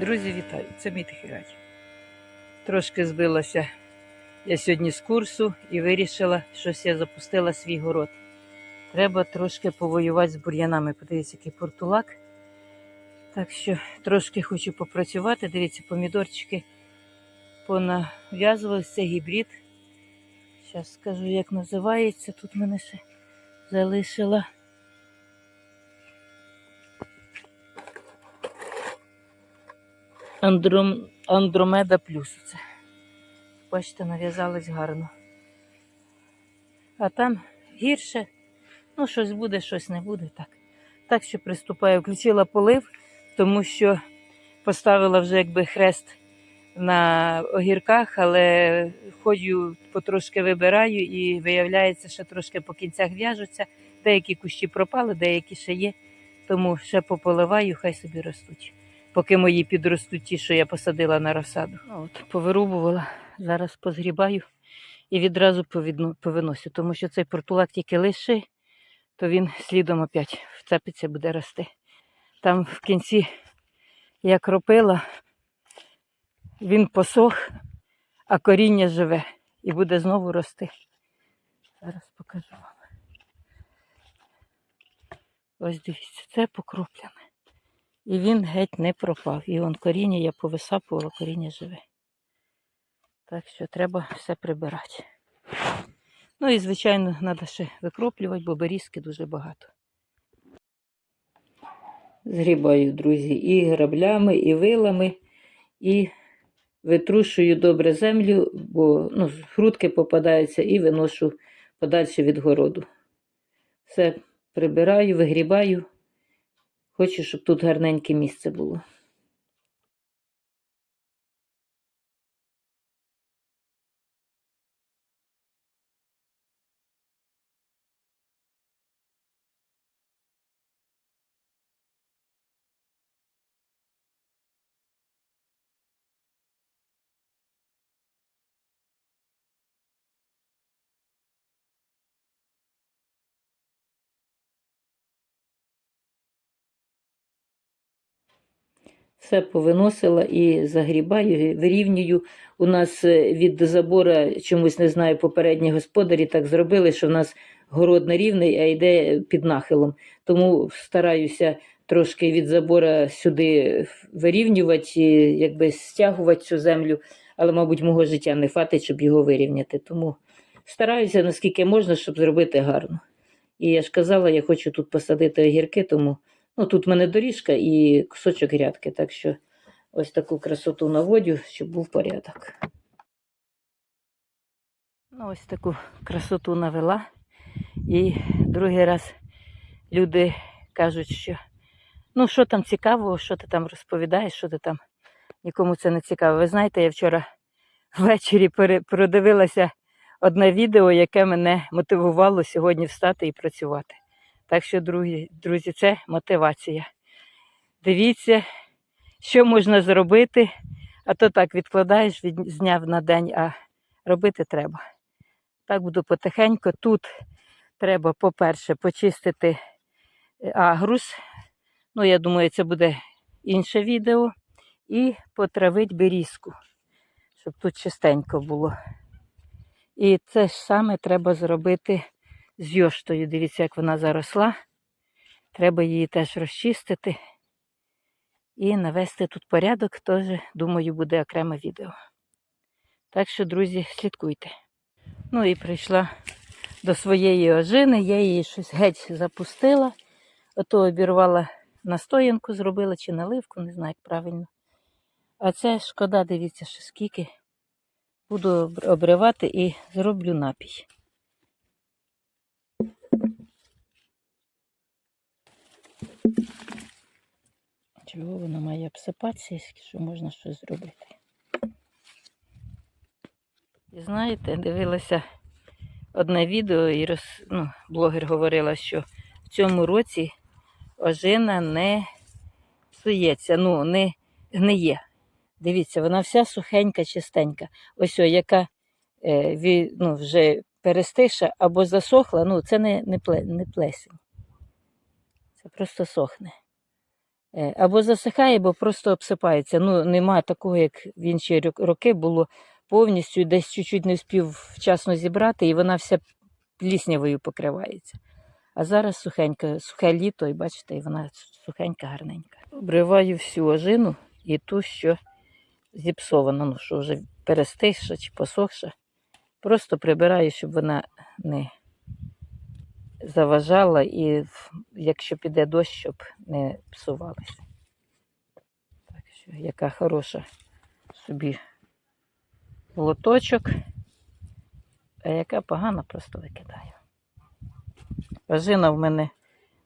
Друзі, вітаю! Це мій тихий. Трошки збилася я сьогодні з курсу і вирішила, щось я запустила свій город. Треба трошки повоювати з бур'янами. Подивіться, який портулак. Так що трошки хочу попрацювати. Дивіться, помідорчики понав'язувалися, це гібрид. Зараз скажу, як називається. Тут мене ще залишила. Андром... Андромеда плюс. Це. Бачите, нав'язалось гарно. А там гірше. Ну, щось буде, щось не буде. Так Так що приступаю. Включила полив, тому що поставила вже якби хрест на огірках, але ходжу, потрошки вибираю і виявляється, що трошки по кінцях в'яжуться. Деякі кущі пропали, деякі ще є. Тому ще пополиваю, хай собі ростуть. Поки мої підростуть ті, що я посадила на розсаду. От, повирубувала, зараз позгрібаю і відразу повиносю, тому що цей портулак тільки лише, то він слідом опять вцепиться, буде рости. Там в кінці я кропила, він посох, а коріння живе і буде знову рости. Зараз покажу вам. Ось дивіться, це покроплене. І він геть не пропав. І он коріння я повисапувала, коріння живе. Так що треба все прибирати. Ну і, звичайно, треба ще викроплювати, бо берізки дуже багато. Згрібаю, друзі, і граблями, і вилами, і витрушую добре землю, бо ну, грудки попадаються, і виношу подальше від городу. Все прибираю, вигрібаю. Хочу, щоб тут гарненьке місце було. Все повиносила і загрібаю, вирівнюю. У нас е, від забора чомусь не знаю, попередні господарі так зробили, що в нас город не рівний, а йде під нахилом. Тому стараюся трошки від забора сюди вирівнювати, і якби стягувати цю землю, але, мабуть, мого життя не хватить, щоб його вирівняти. Тому стараюся наскільки можна, щоб зробити гарно. І я ж казала, я хочу тут посадити огірки, тому. Ну, тут в мене доріжка і кусочок грядки, так що ось таку красоту наводю, щоб був порядок. Ну, ось таку красоту навела. І другий раз люди кажуть, що ну, що там цікавого, що ти там розповідаєш, що ти там нікому це не цікаво. Ви знаєте, я вчора ввечері продивилася одне відео, яке мене мотивувало сьогодні встати і працювати. Так що, друзі, це мотивація. Дивіться, що можна зробити, а то так відкладаєш від з дня на день, а робити треба. Так буду потихеньку. Тут треба, по-перше, почистити е, агрус. Ну, я думаю, це буде інше відео. І потравити берізку, щоб тут чистенько було. І це ж саме треба зробити з йоштою. Дивіться, як вона заросла. Треба її теж розчистити і навести тут порядок, теж, думаю, буде окреме відео. Так що, друзі, слідкуйте. Ну і прийшла до своєї ожини, я її щось геть запустила, ото обірвала настоянку, зробила чи наливку, не знаю, як правильно. А це шкода, дивіться, що скільки. Буду обривати і зроблю напій. Чого вона має обсипатися, якщо можна щось зробити? І знаєте, дивилася одне відео, і роз, ну, блогер говорила, що в цьому році ожина не псується, ну, не гниє. Дивіться, вона вся сухенька, чистенька. Ось о, яка е, ну, вже перестиша або засохла, ну це не, не плесень. Це просто сохне. Е, Або засихає, або просто обсипається. Ну, немає такого, як в інші роки було повністю, десь чуть-чуть не встиг вчасно зібрати, і вона вся пліснявою покривається. А зараз сухенька, сухе літо, і бачите, і вона сухенька, гарненька. Обриваю всю ожину і ту, що зіпсована, ну, що вже перестигша чи посохша. Просто прибираю, щоб вона не заважала і якщо піде дощ, щоб не псувалася. Так що, яка хороша собі лоточок, а яка погана, просто викидаю. Ожина в мене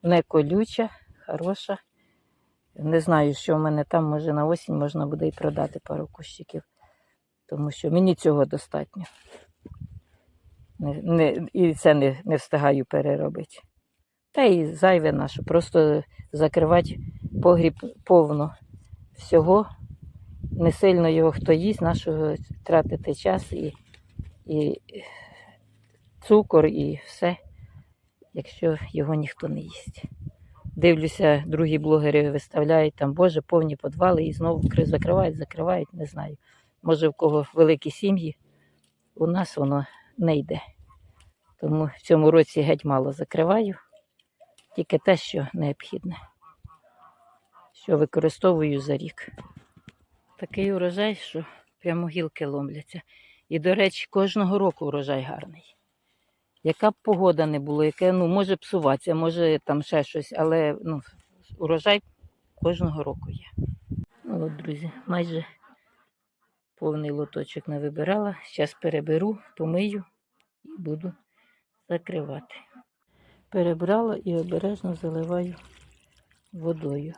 не колюча, хороша. Не знаю, що в мене там, може на осінь можна буде і продати пару кущиків, тому що мені цього достатньо. Не, не, і це не, не встигаю переробити. Та й зайве наше, просто закривати погріб повно всього. Не сильно його хто їсть, нашого тратити час і, і цукор, і все, якщо його ніхто не їсть. Дивлюся, другі блогери виставляють там, Боже, повні подвали і знову закривають, закривають, не знаю. Може, в кого великі сім'ї, у нас воно не йде. Тому в цьому році геть мало закриваю, тільки те, що необхідне, що використовую за рік. Такий урожай, що прямо гілки ломляться. І, до речі, кожного року урожай гарний. Яка б погода не було, яке, ну, може псуватися, може там ще щось, але ну, урожай кожного року є. Ну, от, друзі, майже повний лоточок не вибирала. Зараз переберу, помию і буду закривати. Перебрала і обережно заливаю водою.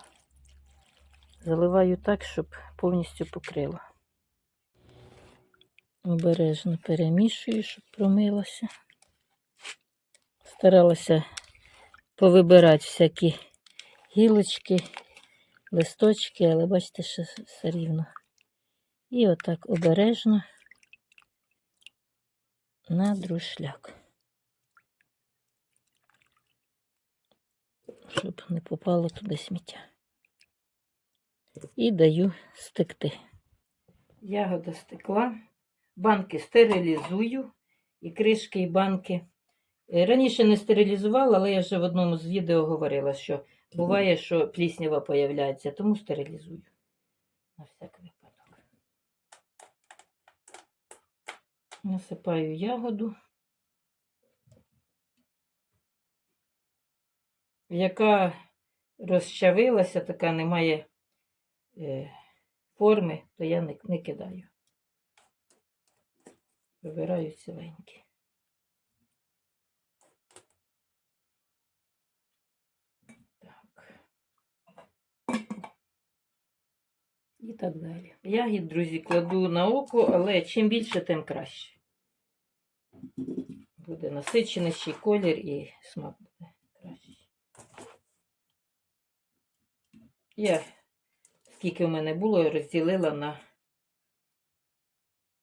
Заливаю так, щоб повністю покрила. Обережно перемішую, щоб промилося. Старалася повибирати всякі гілочки, листочки, але бачите, що все рівно. І отак обережно на друшляк. Щоб не попало туди сміття. І даю стекти. Ягода стекла, банки стерилізую, і кришки, і банки. Е, Раніше не стерилізувала, але я вже в одному з відео говорила, що буває, що пліснява появляється, тому стерилізую. На всяк випадок. Насипаю ягоду, яка розчавилася, така не має е, форми, то я не, не кидаю. Вибираю ціленькі. І так далі. Ягід, друзі, кладу на око, але чим більше, тим краще. Буде насиченіший колір і смак буде кращий. Я, скільки в мене було, розділила на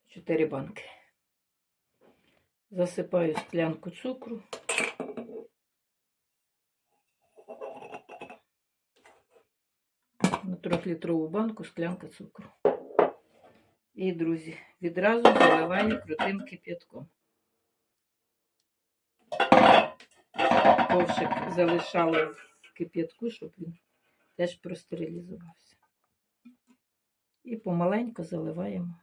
4 банки. Засипаю склянку цукру. На трьохлітрову банку склянка цукру. І, друзі, відразу заливаю крутим кип'ятком. Ковшик залишала в кип'ятку, щоб він теж простерилізувався. І помаленьку заливаємо.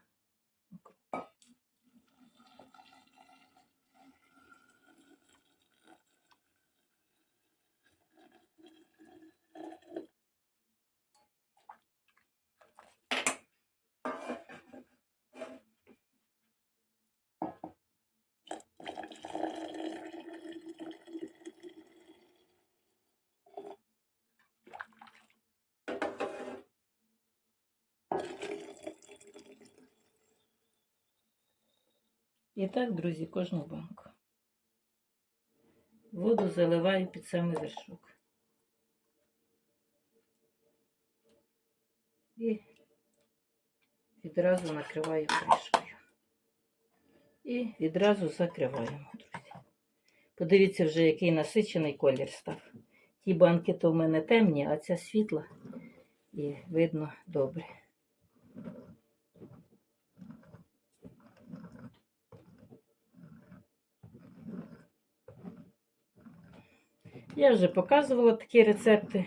І так, друзі, кожну банку. Воду заливаю під самий вершок. І відразу накриваю кришкою. І відразу закриваємо, друзі. Подивіться вже, який насичений колір став. Ті банки то в мене темні, а ця світла. і видно добре. Я вже показувала такі рецепти,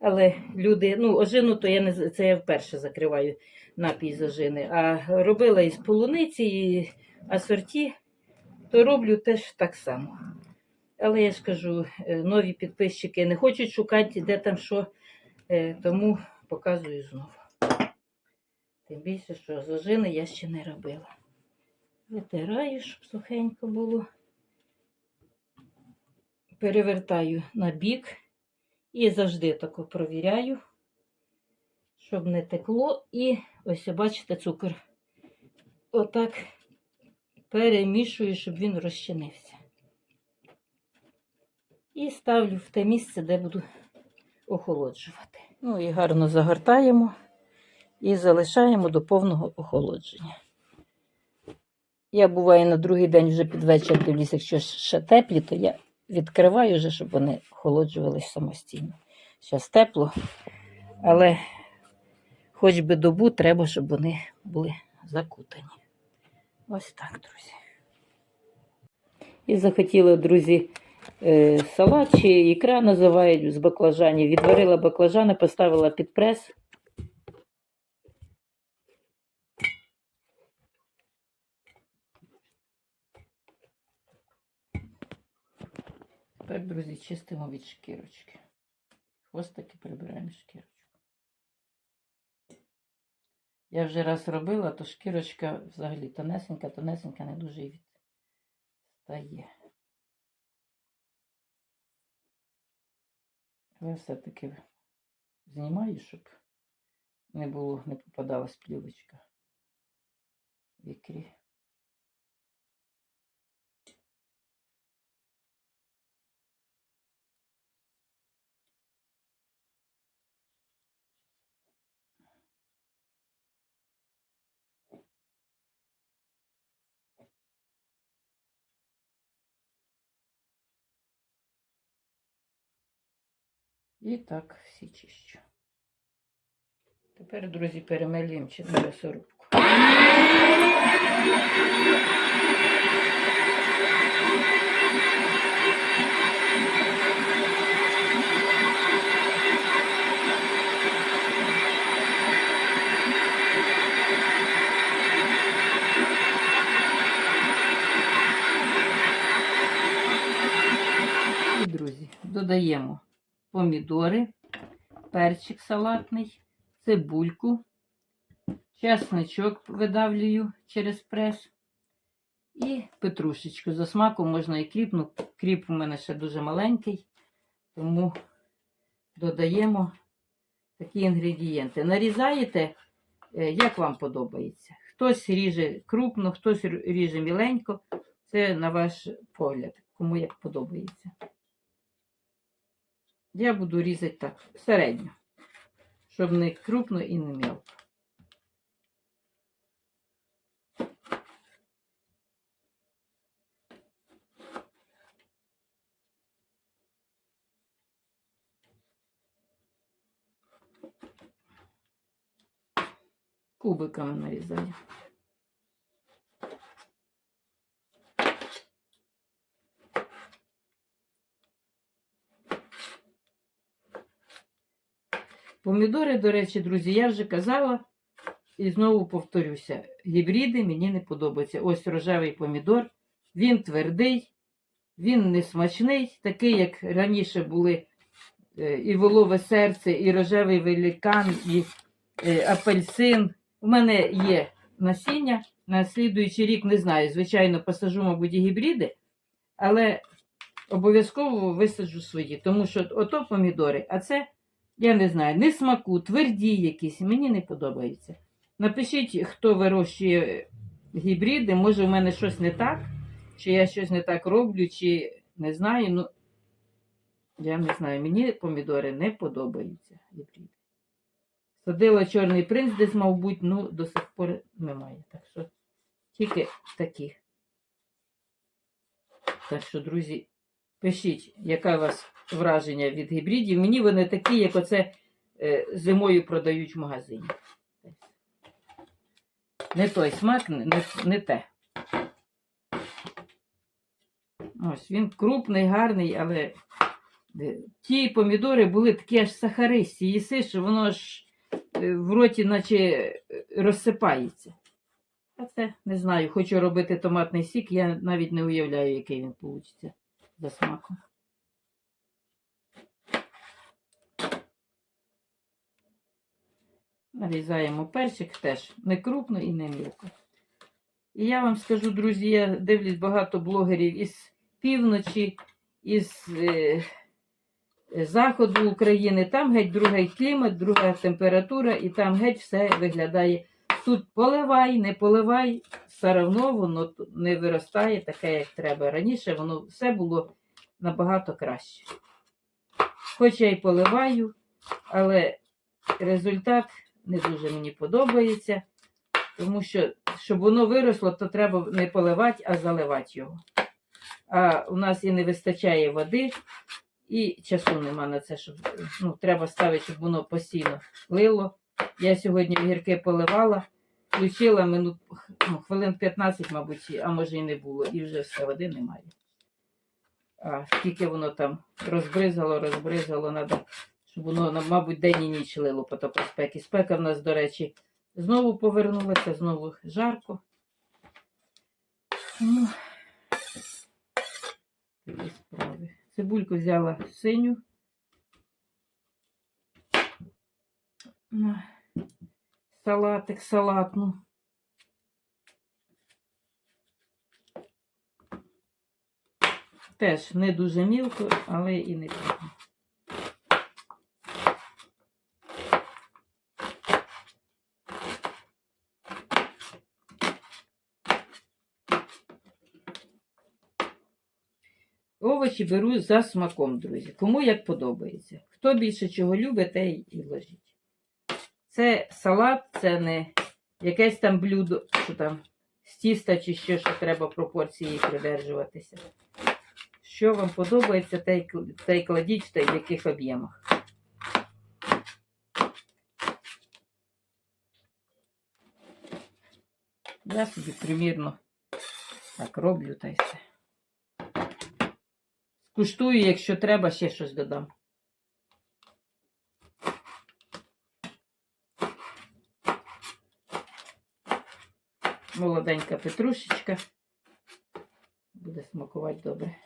але люди, ну, ожину, то я не це я вперше закриваю напій з ожини. А робила із полуниці, і асорті, то роблю теж так само. Але я ж кажу, е, нові підписчики не хочуть шукати, де там що, е, тому показую знову. Тим більше, що з ожини я ще не робила. Витираю, щоб сухенько було. Перевертаю на бік і завжди тако провіряю, щоб не текло. І ось бачите цукор. Отак перемішую, щоб він розчинився. І ставлю в те місце, де буду охолоджувати. Ну і гарно загортаємо і залишаємо до повного охолодження. Я буває на другий день вже під вечір дивлюсь, якщо ще теплі, то я відкриваю вже, щоб вони охолоджувалися самостійно. Зараз тепло, але хоч би добу треба, щоб вони були закутані. Ось так, друзі. І захотіла, друзі, е, салат чи ікра називають з баклажанів. Відварила баклажани, поставила під прес. Тепер, друзі, чистимо від шкірочки. Хвостики прибираємо шкірочку. Я вже раз робила, то шкірочка взагалі тонесенька, тонесенька, не дуже і відстає. Але все-таки знімаю, щоб не було, не попадалась плівочка в ікрі. І так всі чищу. Тепер, друзі, перемелюємо чи на м'ясорубку. Друзі, додаємо помідори, перчик салатний, цибульку, чесничок видавлюю через прес і петрушечку. За смаком можна і кріп, ну кріп у мене ще дуже маленький, тому додаємо такі інгредієнти. Нарізаєте, е, як вам подобається. Хтось ріже крупно, хтось ріже міленько. Це на ваш погляд, кому як подобається. Я буду різати так, середньо, щоб не крупно і не мелко. Кубиками нарізаю. Помідори, до речі, друзі, я вже казала і знову повторюся: гібриди мені не подобаються. Ось рожевий помідор, він твердий, він не смачний, такий, як раніше були е, і волове серце, і рожевий великан, і е, апельсин. У мене є насіння. На слідуючий рік не знаю. Звичайно, посажу, мабуть, і гібриди, але обов'язково висаджу свої, тому що ото помідори, а це. Я не знаю, не смаку, тверді якісь, мені не подобається. Напишіть, хто вирощує гібриди, може в мене щось не так, чи я щось не так роблю, чи не знаю. Ну, я не знаю, мені помідори не подобаються гібриди. Садила чорний принц, десь, мабуть, ну, до сих пор немає. Так що тільки такі. Так що, друзі, Пишіть, яке у вас враження від гібридів. Мені вони такі, як оце е, зимою продають в магазині. Не той смак, не, не, те. Ось він крупний, гарний, але е, ті помідори були такі аж сахаристі. Їси, що воно ж е, в роті наче розсипається. А це не знаю. Хочу робити томатний сік, я навіть не уявляю, який він вийде за смаком. Нарізаємо перчик теж не крупно і не мілко. І я вам скажу, друзі, я дивлюсь багато блогерів із півночі, із е, е, заходу України. Там геть другий клімат, друга температура, і там геть все виглядає. Тут поливай, не поливай, все одно воно не виростає таке, як треба. Раніше воно все було набагато краще. Хоч я й поливаю, але результат не дуже мені подобається, тому що, щоб воно виросло, то треба не поливати, а заливати його. А у нас і не вистачає води, і часу нема на це, щоб ну, треба ставити, щоб воно постійно лило. Я сьогодні огірки поливала, включила минут, ну, хвилин 15, мабуть, а може і не було, і вже все, води немає. А скільки воно там розбризало, розбризало, треба, воно, мабуть, день і ніч лило по то спеки. Спека в нас, до речі, знову повернулася, знову жарко. Ну. Цибульку взяла синю. Салатик салатну. Теж не дуже мілко, але і не Овочі беру за смаком, друзі. Кому як подобається. Хто більше чого любить, те і вложить. Це салат, це не якесь там блюдо, що там з тіста чи що, що треба пропорції придержуватися. Що вам подобається, те й кладіть та й в яких об'ємах. Я собі примірно так роблю та й все. Скуштую, якщо треба, ще щось додам. Молоденька петрушечка. Буде смакувати добре.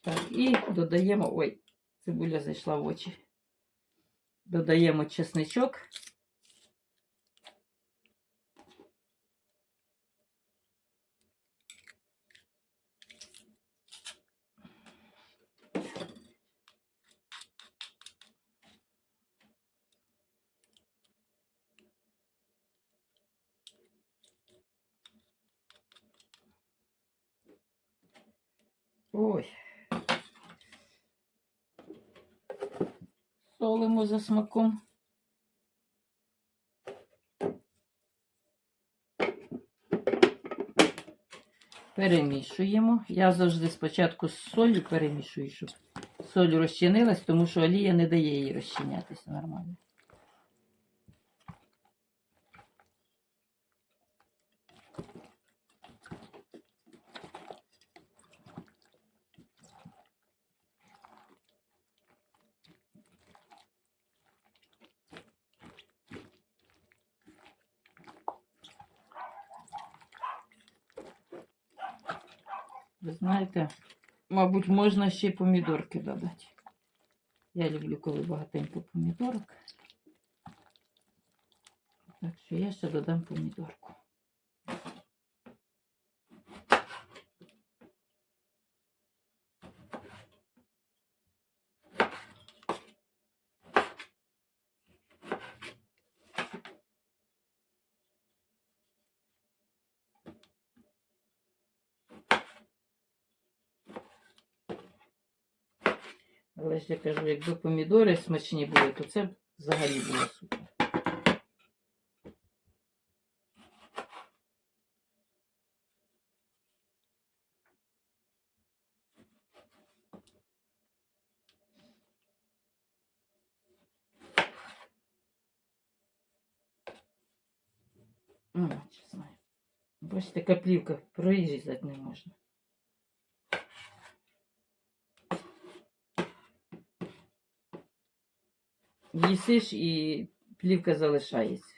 Так, і додаємо. Ой, цибуля зайшла в очі. Додаємо чесничок. Ой. Солимо за смаком. Перемішуємо. Я завжди спочатку з солью перемішую, щоб соль розчинилась, тому що олія не дає їй розчинятися нормально. Ви знаєте, мабуть, можна ще й помідорки додати. Я люблю, коли багатенько помідорок. Так що я ще додам помідорку. ж я кажу, якби помідори смачні були, то це взагалі було супер. Бачите, каплівка прорізати не можна. Їсиш і плівка залишається.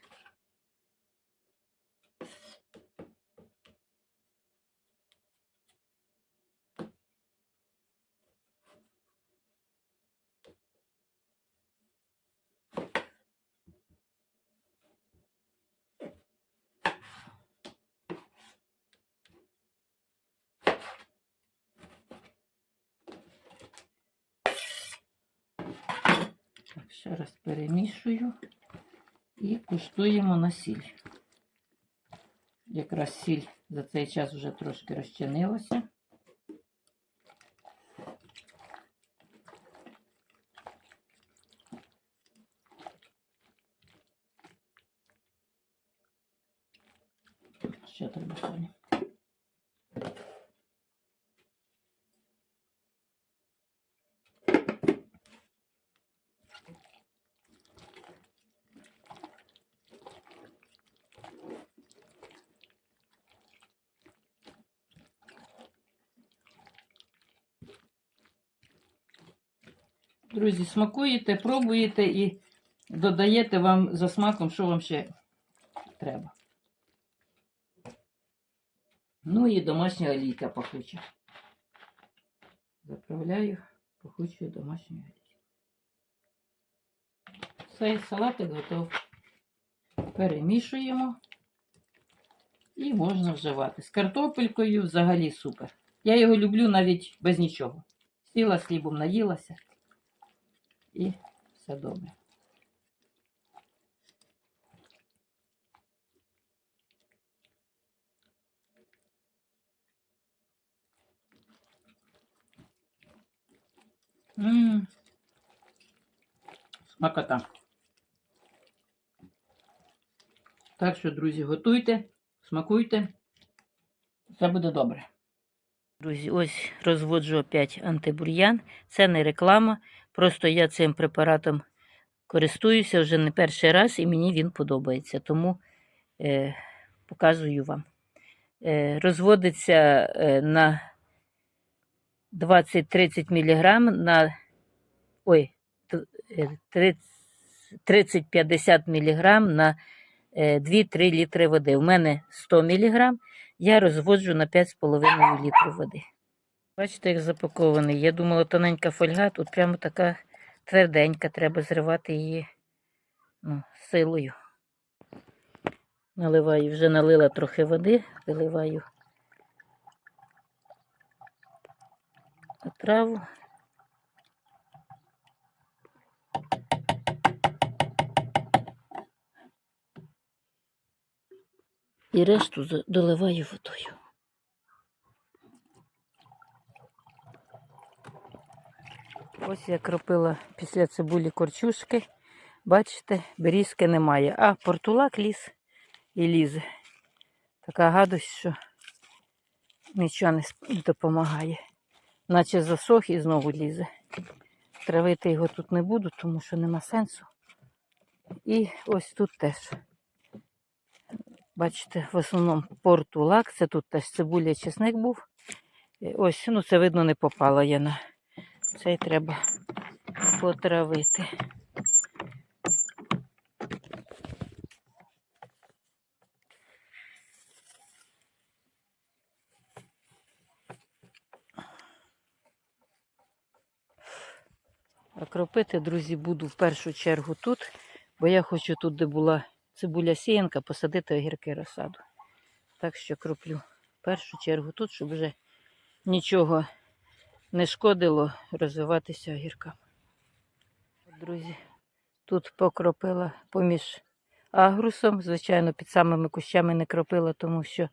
Так, ще раз перемішую і куштуємо на сіль. Якраз сіль за цей час вже трошки розчинилася. Ще треба солі. Друзі, смакуєте, пробуєте і додаєте вам за смаком, що вам ще треба. Ну і домашня олійка пахуча. Заправляю пахучою домашньою олійкою. Все, салатик готов. Перемішуємо. І можна вживати. З картопелькою взагалі супер. Я його люблю навіть без нічого. Сіла з хлібом, наїлася. І все добре. Ммм. Смакота. Так що, друзі, готуйте, смакуйте. Все буде добре. Друзі, ось розводжу опять антибур'ян. Це не реклама. Просто я цим препаратом користуюся вже не перший раз і мені він подобається. Тому е, показую вам. Е, розводиться е, на 20-30 мг на ой, е, 30-50 мг на е, 2-3 літри води. У мене 100 мг, я розводжу на 5,5 літрів води. Бачите, як запакований. Я думала, тоненька фольга, тут прямо така тверденька, треба зривати її ну, силою. Наливаю, вже налила трохи води, виливаю отраву. І решту доливаю водою. Ось я кропила після цибулі корчушки. Бачите, берізки немає. А портулак ліз і лізе. Така гадость, що нічого не допомагає. Наче засох і знову лізе. Травити його тут не буду, тому що нема сенсу. І ось тут теж. Бачите, в основному портулак. Це тут теж цибуля чесник був. Е, Ось, ну це видно, не попала я на цей треба потравити. А кропити, друзі, буду в першу чергу тут, бо я хочу тут, де була цибуля сіянка, посадити огірки розсаду. Так що кроплю в першу чергу тут, щоб вже нічого не шкодило розвиватися огіркам. Друзі, тут покропила поміж агрусом. Звичайно, під самими кущами не кропила, тому що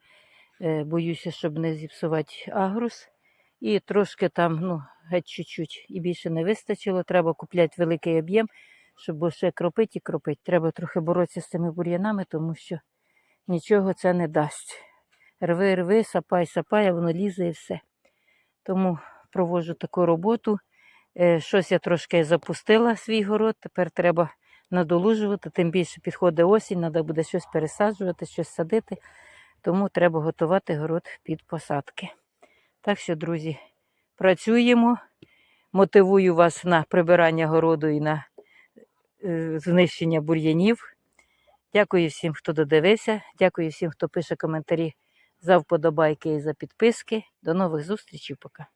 е, боюся, щоб не зіпсувати агрус. І трошки там, ну, геть чуть-чуть і більше не вистачило. Треба купляти великий об'єм, щоб ще кропити і кропити. Треба трохи боротися з цими бур'янами, тому що нічого це не дасть. Рви, рви, сапай, сапай, а воно лізе і все. Тому проводжу таку роботу. Е, Щось я трошки запустила свій город. Тепер треба надолужувати, тим більше підходить осінь, треба буде щось пересаджувати, щось садити. Тому треба готувати город під посадки. Так що, друзі, працюємо. Мотивую вас на прибирання городу і на знищення бур'янів. Дякую всім, хто додивився. Дякую всім, хто пише коментарі за вподобайки і за підписки. До нових зустрічей. Пока.